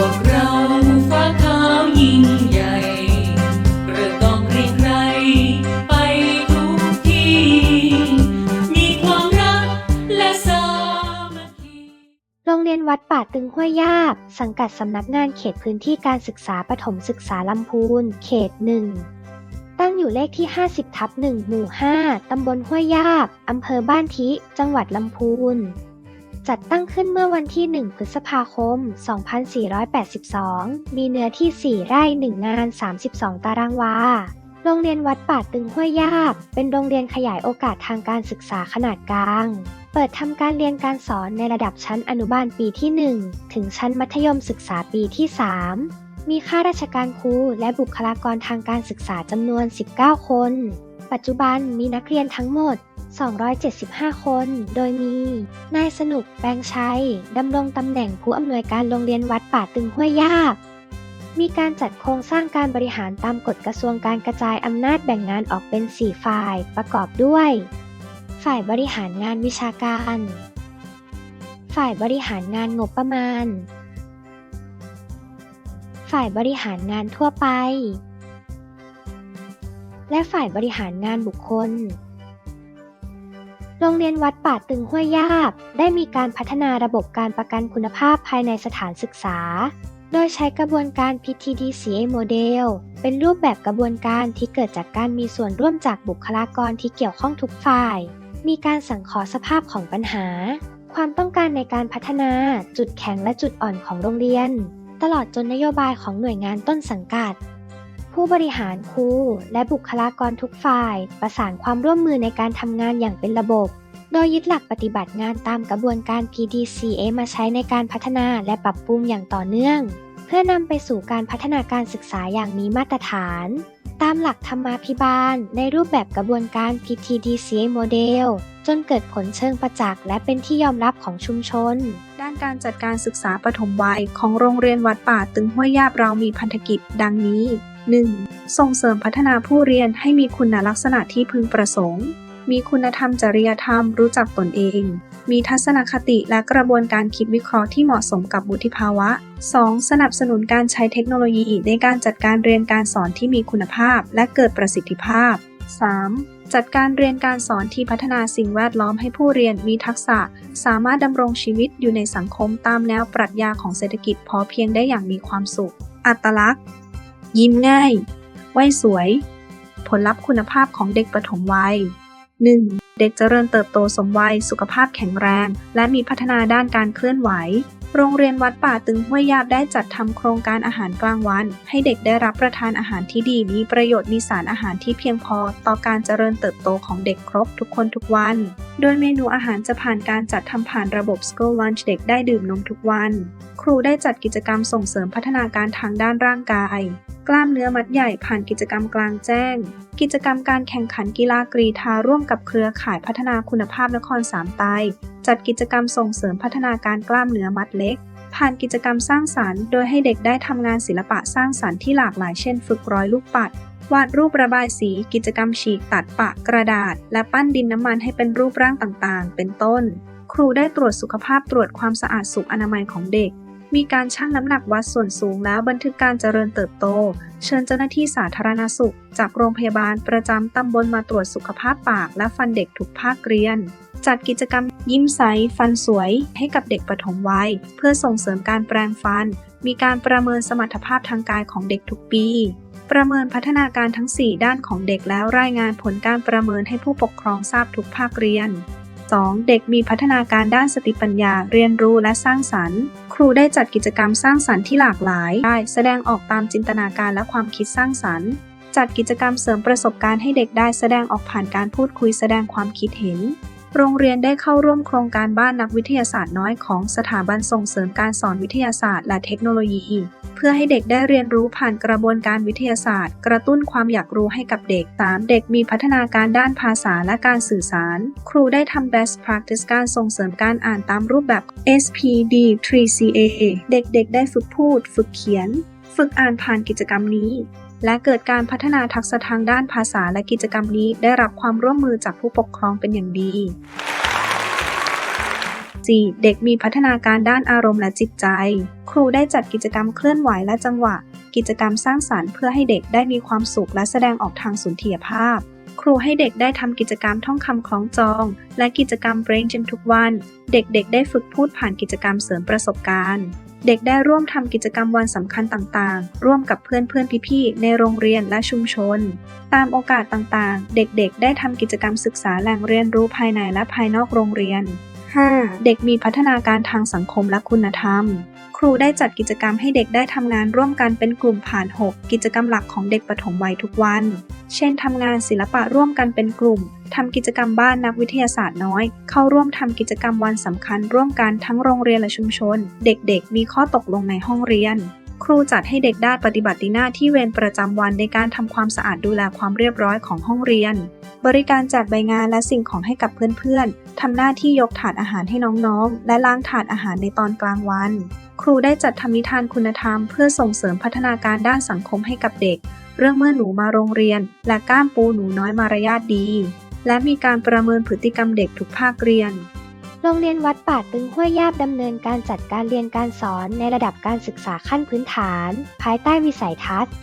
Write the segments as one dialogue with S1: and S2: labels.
S1: วกเราฟ้าขาวยิ่งใหญ่เรือต้องเรียงใครไปทุกที่ มีความรักและสามัคคี
S2: โรงเรียนวัดป่าตึงห้วยยาบ สังกัดสำนักงานเขตพื้นที่การศึกษาปฐมศึกษาลำพูน เขตหนึ่งตั้งอยู่เลขที่ 50ทับ1หมู่ 5 ตำบลห้วยยาบ อำเภอบ้านทิ จังหวัดลำพูน จัดตั้งขึ้นเมื่อวันที่ 1 พฤษภาคม 2482 มีเนื้อที่ 4 ไร่ 1 งาน 32 ตารางวา โรงเรียนวัดป่าตึงห้วยยาบเป็นโรงเรียนขยายโอกาสทางการศึกษาขนาดกลาง เปิดทำการเรียนการสอนในระดับชั้นอนุบาลปีที่ 1 ถึงชั้นมัธยมศึกษาปีที่ 3 มีข้าราชการครูและบุคลากรทางการศึกษาจำนวน 19 คน ปัจจุบันมีนักเรียนทั้งหมด 275 คน โดยมี นายสนุกแปลงชัยดำรงตำแหน่งผู้อำนวยการโรงเรียนวัดป่าตึงห้วยยาบมีการจัดโครงสร้างการบริหารตามกฎกระทรวงการกระจายอำนาจแบ่งงานออกเป็น 4 ฝ่ายประกอบด้วย ฝ่ายบริหารงานวิชาการ ฝ่ายบริหารงานงบประมาณ ฝ่ายบริหารงานทั่วไป และฝ่ายบริหารงานบุคคล โรงเรียนวัดป่าตึงห้วยยาบ ได้มีการพัฒนาระบบการประกันคุณภาพภายในสถานศึกษา โดยใช้กระบวนการ PTDCA Model เป็นรูปแบบกระบวนการที่เกิดจากการมีส่วนร่วมจากบุคลากรที่เกี่ยวข้องทุกฝ่าย มีการสังเคราะห์สภาพของปัญหา ความต้องการในการพัฒนา จุดแข็งและจุดอ่อนของโรงเรียน ตลอดจนนโยบายของหน่วยงานต้นสังกัด ผู้บริหารครูและบุคลากรทุกฝ่าย ประสานความร่วมมือในการทำงานอย่างเป็นระบบ โดยยึดหลักปฏิบัติงานตามกระบวนการ PDCA มาใช้ในการพัฒนาและปรับปรุงอย่างต่อเนื่อง เพื่อนำไปสู่การพัฒนาการศึกษาอย่างมีมาตรฐาน ตามหลักธรรมาภิบาล ในรูปแบบกระบวนการ PTDCA Model จนเกิดผลเชิงประจักษ์และเป็นที่ยอมรับของชุมชน
S3: ด้านการจัดการศึกษาปฐมวัยของโรงเรียนวัดป่าตึงห้วยยาบเรามีพันธกิจ ดังนี้ 1. ส่งเสริมพัฒนาผู้เรียนให้มีคุณลักษณะที่พึงประสงค์ มีคุณธรรมจริยธรรมรู้จักตนเอง มีทัศนคติและกระบวนการคิดวิเคราะห์ที่เหมาะสมกับวุฒิภาวะ 2. สนับสนุนการใช้เทคโนโลยีในการจัดการเรียนการสอนที่มีคุณภาพและเกิดประสิทธิภาพ 3. จัดการเรียนการสอนที่พัฒนาสิ่งแวดล้อมให้ผู้เรียนมีทักษะ สามารถดำรงชีวิตอยู่ในสังคมตามแนวปรัชญาของเศรษฐกิจพอเพียงได้อย่างมีความสุข อัตลักษณ์ ยิ้มง่ายไหวสวย ผลลัพธ์คุณภาพของเด็กปฐมวัย 1. เด็กเจริญเติบโตสมวัย สุขภาพแข็งแรง และมีพัฒนาด้านการเคลื่อนไหว โรงเรียนวัดป่าตึงห้วยยาบได้จัดทำโครงการอาหารกลางวัน ให้เด็กได้รับประทานอาหารที่ดีมีประโยชน์มีสารอาหารที่เพียงพอ ต่อการเจริญเติบโตของเด็กครบทุกคนทุกวันโดยเมนูอาหารจะผ่านการจัดทำผ่านระบบ School Lunch เด็กได้ดื่มนมทุกวัน ครูได้จัดกิจกรรมส่งเสริมพัฒนาการทางด้านร่างกาย กล้ามเนื้อมัดใหญ่ผ่านกิจกรรมกลางแจ้ง กิจกรรมการแข่งขันกีฬากรีธาร่วมกับเครือข่ายพัฒนาคุณภาพนครสามไตจัดกิจกรรมส่งเสริมพัฒนาการกล้ามเนื้อมัดเล็ก ผ่านกิจกรรมสร้างสรรค์ โดยให้เด็กได้ทำงานศิลปะสร้างสรรค์ที่หลากหลายเช่น ฝึกร้อยลูกปัด วาดรูประบายสีกิจกรรมฉีกตัดปะกระดาษ และปั้นดินน้ำมันให้เป็นรูปร่างต่างๆ เป็นต้น ครูได้ตรวจสุขภาพตรวจความสะอาดสุขอนามัยของเด็ก มีการชั่งน้ำหนักวัดส่วนสูงแล้วบันทึกการเจริญเติบโต เชิญเจ้าหน้าที่สาธารณสุข จากโรงพยาบาลประจำตำบลมาตรวจสุขภาพปากและฟันเด็กทุกภาคเรียน จัดกิจกรรมยิ้มใสฟันสวยให้กับเด็กปฐมวัย เพื่อส่งเสริมการแปรงฟัน มีการประเมินสมรรถภาพทางกายของเด็กทุกปี ประเมินพัฒนาการทั้ง 4 ด้านของเด็กแล้วรายงานผลการประเมินให้ผู้ปกครองทราบทุกภาคเรียน 2. เด็กมีพัฒนาการด้านสติปัญญา เรียนรู้และสร้างสรรค์ ครูได้จัดกิจกรรมสร้างสรรค์ที่หลากหลาย ได้แสดงออกตามจินตนาการและความคิดสร้างสรรค์ จัดกิจกรรมเสริมประสบการณ์ให้เด็กได้แสดงออกผ่านการพูดคุยแสดงความคิดเห็น โรงเรียนได้เข้าร่วมโครงการบ้านนักวิทยาศาสตร์น้อยของสถาบันส่งเสริมการสอนวิทยาศาสตร์และเทคโนโลยี เพื่อให้เด็กได้เรียนรู้ผ่านกระบวนการวิทยาศาสตร์ กระตุ้นความอยากรู้ให้กับเด็ก 3. เด็กมีพัฒนาการด้านภาษาและการสื่อสาร ครูได้ทำ best practice การส่งเสริมการอ่านตามรูปแบบ SPD 3CA เด็กๆ ได้ฝึกพูด ฝึกเขียน ฝึกอ่านผ่านกิจกรรมนี้ และเกิดการพัฒนาทักษะทางด้านภาษาและกิจกรรมนี้ได้รับความร่วมมือจากผู้ปกครองเป็นอย่างดีจีเด็กมีพัฒนาการด้านอารมณ์และจิตใจ ครูได้จัดกิจกรรมเคลื่อนไหวและจังหวะ กิจกรรมสร้างสารรค์เพื่อให้เด็กได้มีความสุขและแสดงออกทางสุนทรียภาพ ครูให้เด็กได้ทำกิจกรรมท่องคำคล้องจอง และกิจกรรม Brain Gym ทุกวัน เด็กๆ ได้ฝึกพูดผ่านกิจกรรมเสริมประสบการณ์ เด็กได้ร่วมทำกิจกรรมวันสำคัญต่างๆ ร่วมกับเพื่อนๆพี่ๆในโรงเรียนและชุมชน ตามโอกาสต่างๆ เด็กๆ ได้ทำกิจกรรมศึกษาแหล่งเรียนรู้ภายในและภายนอกโรงเรียน 5. เด็กมีพัฒนาการทางสังคมและคุณธรรม ครูได้จัดกิจกรรมให้เด็กได้ทำงานร่วมกันเป็นกลุ่มผ่าน 6 กิจกรรมหลักของเด็กปฐมวัยทุกวัน เช่นทำงานศิลปะร่วมกันเป็นกลุ่มทำกิจกรรมบ้านนักวิทยาศาสตร์น้อย เข้าร่วมทำกิจกรรมวันสำคัญ ร่วมกันทั้งโรงเรียนและชุมชน เด็กๆ มีข้อตกลงในห้องเรียน ครูจัดให้เด็กได้ปฏิบัติหน้าที่เวรประจำวันในการทำความสะอาดดูแลความเรียบร้อยของห้องเรียน บริการแจกใบงานและสิ่งของให้กับเพื่อนๆทำหน้าที่ยกถาดอาหารให้น้องๆ และล้างถาดอาหารในตอนกลางวัน ครูได้จัดทำนิทานคุณธรรมเพื่อส่งเสริมพัฒนาการด้านสังคมให้กับเด็ก เรื่องเมื่อหนูมาโรงเรียน และก้ามปูหนูน้อยมารยาทดี และมีการประเมินพฤติกรรมเด็กทุกภาคเรียน
S2: โรงเรียนวัดป่าตึงห้วยยาบดำเนินการจัดการเรียนการสอนในระดับการศึกษาขั้นพื้นฐาน ภายใต้วิสัยทัศน์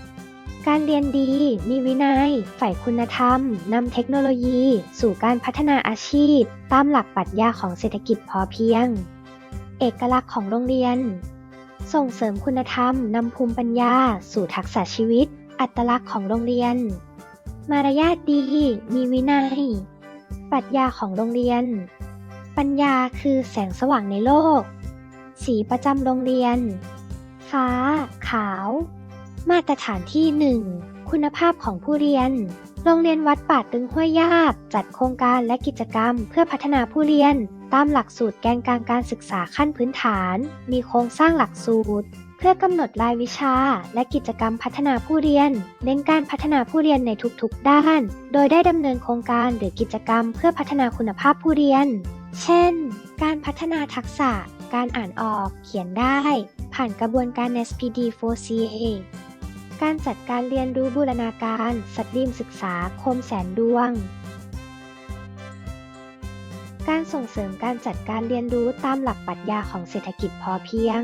S2: การเรียนดี มีวินัยใฝ่คุณธรรมนำเทคโนโลยี สู่การพัฒนาอาชีพ ตามหลักปรัชญาของเศรษฐกิจพอเพียง เอกลักษณ์ของโรงเรียน ส่งเสริมคุณธรรมนำภูมิปัญญา สู่ทักษะชีวิต อัตลักษณ์ของโรงเรียน มารยาทดี มีวินัย ปรัชญาของโรงเรียน ปัญญาคือแสงสว่างในโลก สีประจำโรงเรียน ฟ้า ขาว มาตรฐานที่ 1 คุณภาพของผู้เรียนโรงเรียนวัดป่าตึงห้วยยาบ จัดโครงการและกิจกรรมเพื่อพัฒนาผู้เรียน ตามหลักสูตรแกนกลางการศึกษาขั้นพื้นฐาน มีโครงสร้างหลักสูตร เพื่อกำหนดรายวิชา และกิจกรรมพัฒนาผู้เรียน เน้นการพัฒนาผู้เรียนในทุกๆ ด้าน โดยได้ดำเนินโครงการหรือกิจกรรมเพื่อพัฒนาคุณภาพผู้เรียน เช่น การพัฒนาทักษะ การอ่านออก เขียนได้ ผ่านกระบวนการ SPD 4CA การจัดการเรียนรู้บูรณาการสัตว์ริมศึกษา คมแสนดวง การส่งเสริมการจัดการเรียนรู้ตามหลักปรัชญาของเศรษฐกิจพอเพียง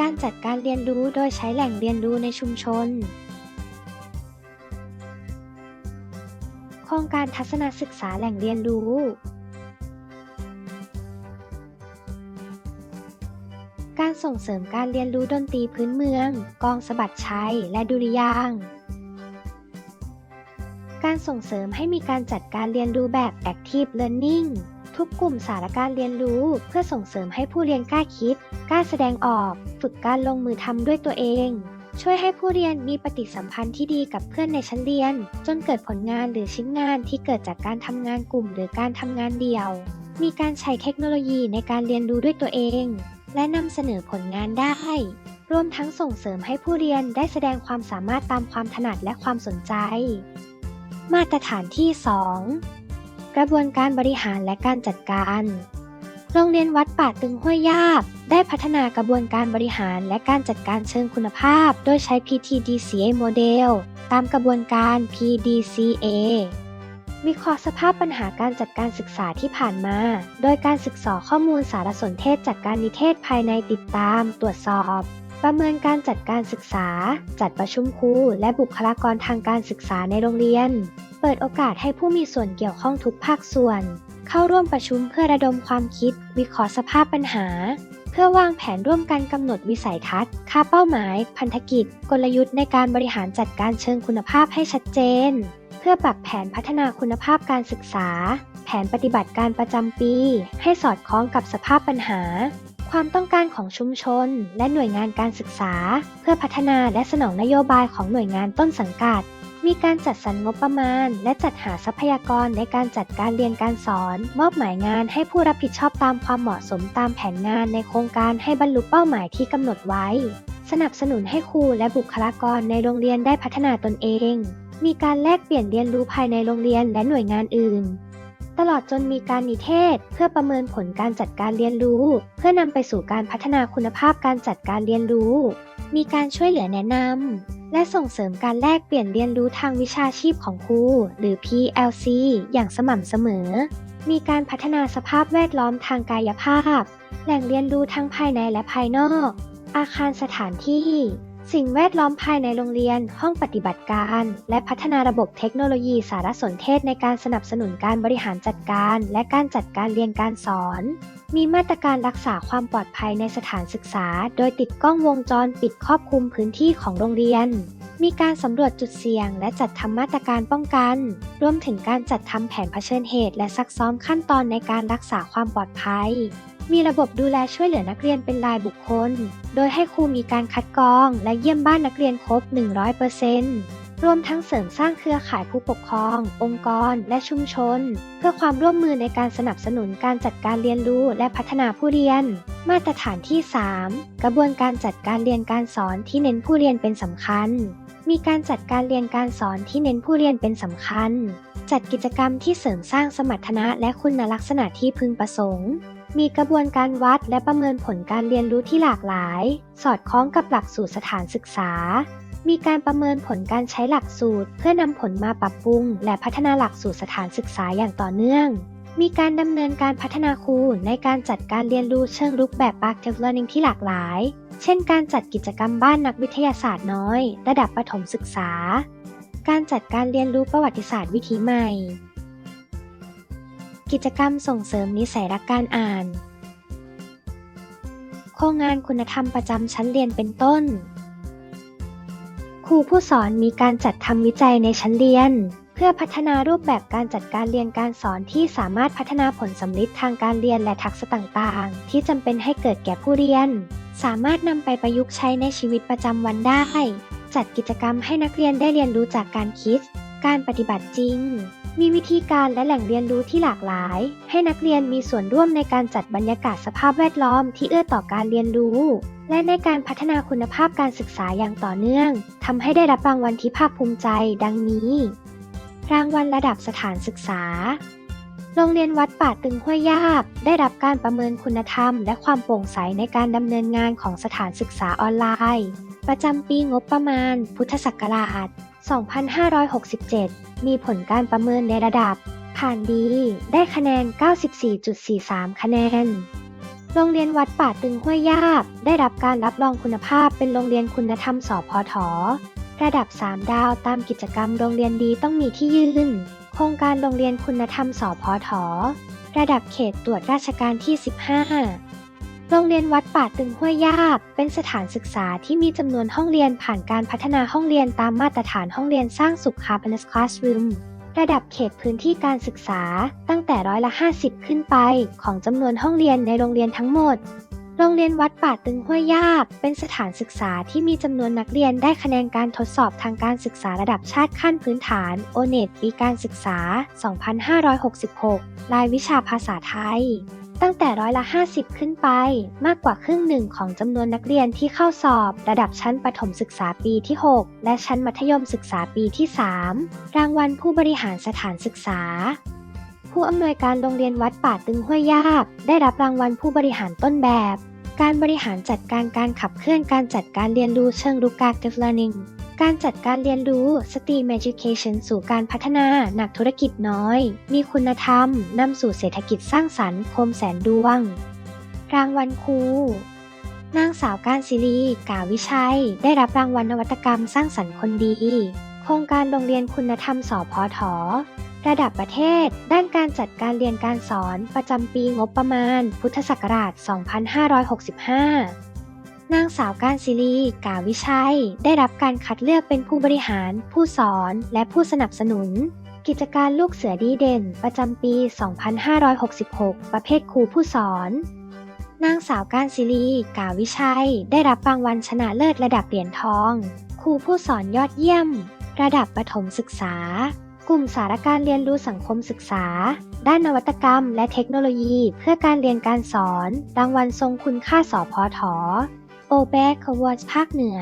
S2: การจัดการเรียนรู้โดยใช้แหล่งเรียนรู้ในชุมชน โครงการทัศนศึกษาแหล่งเรียนรู้ การส่งเสริมการเรียนรู้ดนตรีพื้นเมือง กองสะบัดชัย และดุริยางค์ การส่งเสริมให้มีการจัดการเรียนรู้แบบ Active Learning ทุกกลุ่มสาระการเรียนรู้ เพื่อส่งเสริมให้ผู้เรียนกล้าคิด กล้าแสดงออก ฝึกการลงมือทำด้วยตัวเอง ช่วยให้ผู้เรียนมีปฏิสัมพันธ์ที่ดีกับเพื่อนในชั้นเรียน จนเกิดผลงานหรือชิ้นงานที่เกิดจากการทำงานกลุ่มหรือการทำงานเดี่ยว มีการใช้เทคโนโลยีในการเรียนรู้ด้วยตัวเอง และนำเสนอผลงานได้รวมทั้งส่งเสริมให้ผู้เรียนได้แสดงความสามารถตามความถนัดและความสนใจ มาตรฐานที่ 2 กระบวนการบริหารและการจัดการ โรงเรียนวัดป่าตึงห้วยยาบ ได้พัฒนากระบวนการบริหารและการจัดการเชิงคุณภาพ โดยใช้ PTDCA โมเดล ตามกระบวนการ PDCA วิเคราะห์สภาพปัญหาการจัดการศึกษาที่ผ่านมา โดยการศึกษาข้อมูลสารสนเทศจากการนิเทศภายในติดตาม ตรวจสอบ ประเมินการจัดการศึกษา จัดประชุมครูและบุคลากรทางการศึกษาในโรงเรียน เปิดโอกาสให้ผู้มีส่วนเกี่ยวข้องทุกภาคส่วน เข้าร่วมประชุมเพื่อระดมความคิด วิเคราะห์สภาพปัญหา เพื่อวางแผนร่วมกันกำหนดวิสัยทัศน์ ค่าเป้าหมาย พันธกิจ กลยุทธ์ในการบริหารจัดการเชิงคุณภาพให้ชัดเจน เพื่อปรับแผนพัฒนาคุณภาพการศึกษา แผนปฏิบัติการประจำปี ให้สอดคล้องกับสภาพปัญหา ความต้องการของชุมชน และหน่วยงานการศึกษา เพื่อพัฒนาและสนองนโยบายของหน่วยงานต้นสังกัด มีการจัดสรรงบประมาณ และจัดหาทรัพยากรในการจัดการเรียนการสอน มอบหมายงานให้ผู้รับผิดชอบตามความเหมาะสมตามแผนงานในโครงการให้บรรลุเป้าหมายที่กำหนดไว้ สนับสนุนให้ครูและบุคลากรในโรงเรียนได้พัฒนาตนเอง มีการแลกเปลี่ยนเรียนรู้ภายในโรงเรียนและหน่วยงานอื่น ตลอดจนมีการนิเทศ เพื่อประเมินผลการจัดการเรียนรู้ เพื่อนำไปสู่การพัฒนาคุณภาพการจัดการเรียนรู้ มีการช่วยเหลือแนะนำและส่งเสริมการแลกเปลี่ยนเรียนรู้ทางวิชาชีพของครูหรือ PLC อย่างสม่ำเสมอ มีการพัฒนาสภาพแวดล้อมทางกายภาพ แหล่งเรียนรู้ทั้งภายในและภายนอก อาคารสถานที่ สิ่งแวดล้อมภายในโรงเรียน ห้องปฏิบัติการ และพัฒนาระบบเทคโนโลยีสารสนเทศในการสนับสนุนการบริหารจัดการ และการจัดการเรียนการสอน มีมาตรการรักษาความปลอดภัยในสถานศึกษา โดยติดกล้องวงจรปิดครอบคลุมพื้นที่ของโรงเรียน มีการสำรวจจุดเสี่ยง และจัดทำมาตรการป้องกัน รวมถึงการจัดทำแผนเผชิญเหตุ และซักซ้อมขั้นตอนในการรักษาความปลอดภัย มีระบบดูแลช่วยเหลือนักเรียนเป็นรายบุคคล โดยให้ครูมีการคัดกรองและเยี่ยมบ้านนักเรียนครบ 100%รวมทั้งเสริมสร้างเครือข่ายผู้ปกครอง องค์กร และชุมชน เพื่อความร่วมมือในการสนับสนุนการจัดการเรียนรู้และพัฒนาผู้เรียน มาตรฐานที่ 3 กระบวนการจัดการเรียนการสอนที่เน้นผู้เรียนเป็นสำคัญ มีการจัดการเรียนการสอนที่เน้นผู้เรียนเป็นสำคัญ จัดกิจกรรมที่เสริมสร้างสมรรถนะและคุณลักษณะที่พึงประสงค์ มีกระบวนการวัดและประเมินผลการเรียนรู้ที่หลากหลาย สอดคล้องกับหลักสูตรสถานศึกษา มีการประเมินผลการใช้หลักสูตร เพื่อนำผลมาปรับปรุง และพัฒนาหลักสูตรสถานศึกษาอย่างต่อเนื่อง มีการดำเนินการพัฒนาครูในการจัดการเรียนรู้เชิงรุกแบบ Active Learning ที่หลากหลาย เช่น การจัดกิจกรรมบ้านนักวิทยาศาสตร์น้อย ระดับประถมศึกษา การจัดการเรียนรู้ประวัติศาสตร์วิถีใหม่ กิจกรรมส่งเสริมนิสัยรักการอ่าน โครงงานคุณธรรมประจำชั้นเรียนเป็นต้น ครูผู้สอนมีการจัดทำวิจัยในชั้นเรียน พื่อพัฒนารูปแบบการจัดการเรียนการสอนที่สามารถพัฒนาผลสำลิดทางการเรียนและทักษะต่างๆ ที่จำเป็นให้เกิดแก่ผู้เรียน สามารถนำไปประยุกต์ใช้ในชีวิตประจำวันได้ จัดกิจกรรมให้นักเรียนได้เรียนรู้จากการคิด การปฏิบัติจริง มีวิธีการและแหล่งเรียนรู้ที่หลากหลาย ให้นักเรียนมีส่วนร่วมในการจัดบรรยากาศสภาพแวดล้อมที่เอื้อต่อการเรียนรู้ และในการพัฒนาคุณภาพการศึกษาอย่างต่อเนื่องทำให้ได้รับรางวัลที่ภาคภูมิใจ ดังนี้ รางวัลระดับสถานศึกษา โรงเรียนวัดป่าตึงห้วยยาบ ได้รับการประเมินคุณธรรม และความโปร่งใสในการดำเนินงานของสถานศึกษาออนไลน์ ประจำปีงบประมาณ พุทธศักราช 2567 มีผลการประเมินในระดับ ผ่านดี ได้คะแนน 94.43 คะแนนโรงเรียนวัดป่าตึงห้วยยาบ ได้รับการรับรองคุณภาพเป็นโรงเรียนคุณธรรมสพท ระดับ 3 ดาวตามกิจกรรมโรงเรียนดีต้องมีที่ยื่น โครงการโรงเรียนคุณธรรมสพทระดับเขตตรวจราชการที่ 15 โรงเรียนวัดป่าตึงห้วยยาบ เป็นสถานศึกษาที่มีจำนวนห้องเรียนผ่านการพัฒนาห้องเรียนตามมาตรฐานห้องเรียนสร้างสุข Happiness Classroom ระดับเขตพื้นที่การศึกษาตั้งแต่ร้อยละ 50 ขึ้นไป ของจำนวนห้องเรียนในโรงเรียนทั้งหมด โรงเรียนวัดป่าตึงห้วยยาบเป็นสถานศึกษาที่มีจำนวนนักเรียนได้คะแนนการทดสอบทางการศึกษาระดับชาติขั้นพื้นฐานโอเน็ตปีการศึกษา 2566 รายวิชาภาษาไทย ตั้งแต่ร้อยละ 50 ขึ้นไป มากกว่าครึ่งหนึ่งของจำนวนนักเรียนที่เข้าสอบ ระดับชั้นประถมศึกษาปีที่ 6 และชั้นมัธยมศึกษาปีที่ 3 รางวัลผู้บริหารสถานศึกษาผู้อำนวยการโรงเรียนวัดป่าตึงห้วยยาบได้รับรางวัลผู้บริหารต้นแบบ การบริหารจัดการการขับเคลื่อนการจัดการเรียนรู้เชิงรุก Active Learning การจัดการเรียนรู้ STEAM Education สู่การพัฒนาหนักธุรกิจน้อย มีคุณธรรม นำสู่เศรษฐกิจสร้างสรรค์คมแสนดวง รางวัลครูนางสาวการศิรีกาวิชัย ได้รับรางวัลนวัตกรรมสร้างสรรค์คนดี โครงการโรงเรียนคุณธรรมสพท ระดับประเทศ ด้านการจัดการเรียนการสอนประจำปีงบประมาณ พุทธศักราช 2565นางสาวการศิรีกาวิชัย ได้รับการคัดเลือกเป็นผู้บริหาร ผู้สอน และผู้สนับสนุน กิจการลูกเสือดีเด่น ประจำปี 2566 ประเภทครูผู้สอน นางสาวการศิรีกาวิชัย ได้รับรางวัลชนะเลิศระดับเหรียญทอง ครูผู้สอนยอดเยี่ยม ระดับประถมศึกษา กลุ่มสารการเรียนรู้สังคมศึกษา ด้านนวัตกรรม และเทคโนโลยี เพื่อการเรียนการสอน รางวัลทรงคุณค่าสอพทโอแบกควอชภาคเหนือ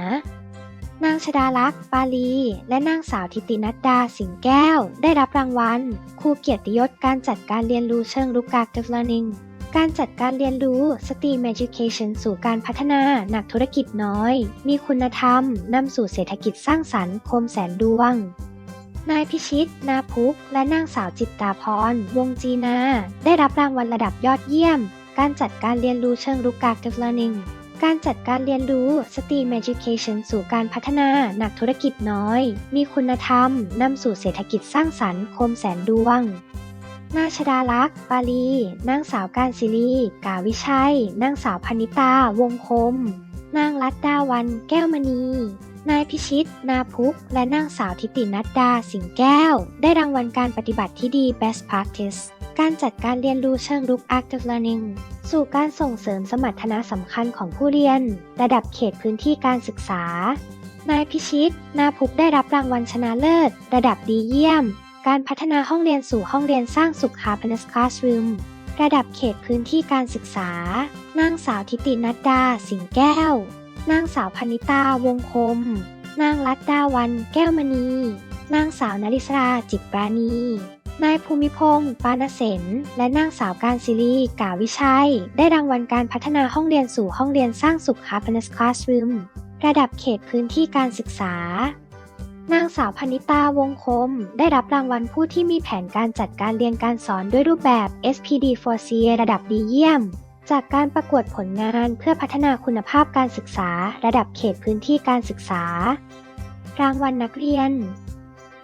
S2: นางชดาลักษ์ปาลี และนางสาวทิตินัดดาสิงแก้ว ได้รับรางวัลครูเกียรติยศการจัดการเรียนรู้เชิงรุก Active Learning การจัดการเรียนรู้ STEAM Education สู่การพัฒนาหนักธุรกิจน้อย มีคุณธรรม นำสู่เศรษฐกิจสร้างสรรค์คมแสนดวง นายพิชิต นาพุก และนางสาวจิตตาพร วงจีนา ได้รับรางวัลระดับยอดเยี่ยม การจัดการเรียนรู้เชิงรุก Active Learning การจัดการเรียนรู้ STEAM Education สู่การพัฒนาหนักธุรกิจน้อย มีคุณธรรม นำสู่เศรษฐกิจสร้างสรรค์คมแสนดวงนาชดาลักษ์ปาลี นางสาวการศิรี กาวิชัย นางสาวพนิตา วงคม นางรัตดาวัน แก้วมณี นายพิชิต นาพุก และนางสาวทิตินัดดา สิงแก้ว ได้รางวัลการปฏิบัติที่ดี Best Practice การจัดการเรียนรู้เชิงรุก Active Learning สู่การส่งเสริมสมรรถนะสำคัญของผู้เรียน ระดับเขตพื้นที่การศึกษา นายพิชิต นาพุกได้รับรางวัลชนะเลิศ ระดับดีเยี่ยม การพัฒนาห้องเรียนสู่ห้องเรียนสร้างสุข Happiness Classroom ระดับเขตพื้นที่การศึกษา นางสาวทิตินัดดา สิงแก้ว นางสาวพนิตาวงคม นางรัตดาวันแก้วมณี นางสาวนริศราจิตปราณี นายภูมิพงศ์ปานเสนและนางสาวการศิรีกาวิชัย ได้รางวัลการพัฒนาห้องเรียนสู่ห้องเรียนสร้างสุข Happiness Classroom ระดับเขตพื้นที่การศึกษา นางสาวพนิตาวงคม ได้รับรางวัลผู้ที่มีแผนการจัดการเรียนการสอนด้วยรูปแบบ SPD 4C ระดับดีเยี่ยม จากการประกวดผลงานเพื่อพัฒนาคุณภาพการศึกษาระดับเขตพื้นที่การศึกษา รางวัลนักเรียน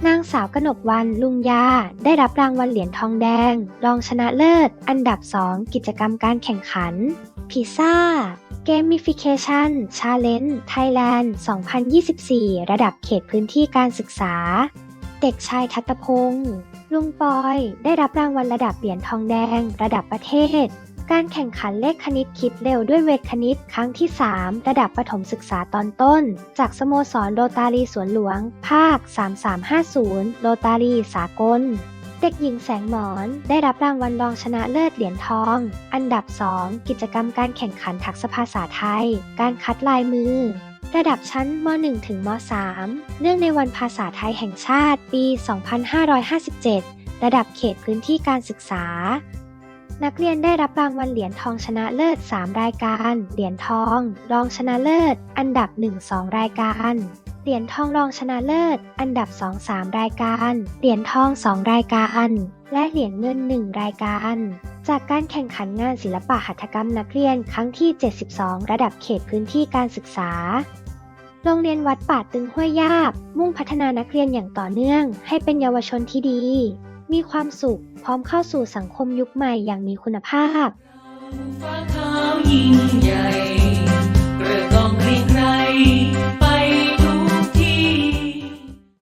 S2: นางสาวกนกวันลุงยา ได้รับรางวัลเหรียญทองแดง รองชนะเลิศ อันดับ 2 กิจกรรมการแข่งขัน พิซซ่า Gamification Challenge Thailand 2024 ระดับเขตพื้นที่การศึกษา เด็กชายทัตพงศ์ลุงปอย ได้รับรางวัลระดับเหรียญทองแดง ระดับประเทศ การแข่งขันเลขคณิตคิดเร็วด้วยเวทคณิตครั้งที่ 3 ระดับประถมศึกษาตอนต้น จากสโมสรโรตารีสวนหลวง ภาค 3350 โรตารีสากล เด็กหญิงแสงหมอนได้รับรางวัลรองชนะเลิศเหรียญทอง อันดับ 2 กิจกรรมการแข่งขันทักษะภาษาไทย การคัดลายมือ ระดับชั้นม .1 ถึงม .3 เนื่องในวันภาษาไทยแห่งชาติ ปี 2557 ระดับเขตพื้นที่การศึกษา นักเรียนได้รับรางวัลเหรียญทองชนะเลิศ 3 รายการ เหรียญทอง รองชนะเลิศ อันดับ 1-2 รายการ เหรียญทองรองชนะเลิศ อันดับ 2-3 รายการ เหรียญทอง 2 รายการ และเหรียญเงิน 1 รายการ จากการแข่งขันงานศิลปะหัตถกรรมนักเรียนครั้งที่ 72 ระดับเขตพื้นที่การศึกษาโรงเรียนวัดป่าตึงห้วยยาบ มุ่งพัฒนานักเรียนอย่างต่อเนื่อง ให้เป็นเยาวชนที่ดี มีความสุข พร้อมเข้าสู่สังคมยุคใหม่อย่างมีคุณภาพ
S1: ฟ้าขาวยิ่งใหญ่เรือต้องเกรียงไกร